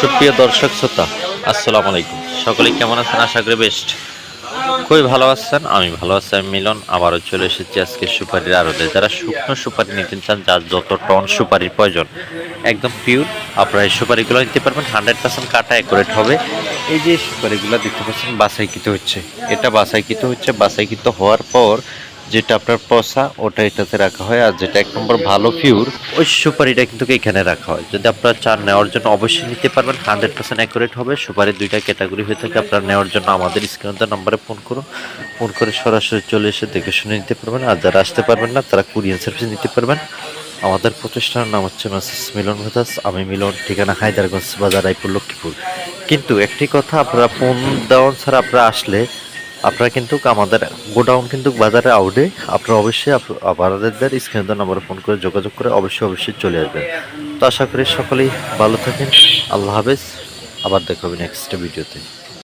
সুপ্রিয় দর্শক শ্রোতা, আসসালামু আলাইকুম। সকলেই কেমন আছেন? আশা করি বেস্ট খুবই ভালো আছেন। আমি ভালো আছি, আমি মিলন। আবারও চলে এসেছি আজকে সুপারির আড়তে। যারা শুকনো সুপারি নিতে চান, যার যত টন সুপারির প্রয়োজন, একদম পিওর আপনারা এই সুপারিগুলো নিতে পারবেন। হান্ড্রেড পার্সেন্ট কাটা অ্যাকুরেট হবে। এই যে সুপারিগুলো দেখতে পাচ্ছেন বাসাইকৃত হচ্ছে। এটা বাসাইকৃত হচ্ছে। বাসাইকৃত হওয়ার পর যেটা আপনার পসা ওটা এটাতে রাখা হয়। আর যেটা এক নম্বর ভালো পিওর ওই সুপারিটা কিন্তু এখানে রাখা হয়। যদি আপনার চান নেওয়ার জন্য অবশ্যই নিতে পারবেন। হান্ড্রেড পার্সেন্ট অ্যাকুরেট হবে। সুপারি দুইটা ক্যাটাগরি হয়ে থাকে। আপনার নেওয়ার জন্য আমাদের স্ক্রিনে নাম্বারে ফোন করুন। ফোন করে সরাসরি চলে এসে দেখে শুনে নিতে পারবেন। আর যারা আসতে পারবেন না, তারা কুরিয়ান সার্ভিস নিতে পারবেন। আমাদের প্রতিষ্ঠানের নাম হচ্ছে মেসেস মিলন ভেদাস আমি মিলন, ঠিকানা হায়দারগঞ্জ বাজার, রায়পুর, লক্ষ্মীপুর। কিন্তু একটি কথা, আপনারা ফোন দেওয়ার ছাড়া আপনারা আসলে আপনারা কিন্তু আমাদের গোডাউন কিন্তু বাজারে আউটে, আপনারা অবশ্যই আপনাদের স্ক্রিনের নম্বরে ফোন করে যোগাযোগ করে অবশ্যই অবশ্যই চলে আসবেন। তো আশা করি সকলেই ভালো থাকেন। আল্লাহ হাফেজ। আবার দেখা হবে নেক্সট ভিডিওতে।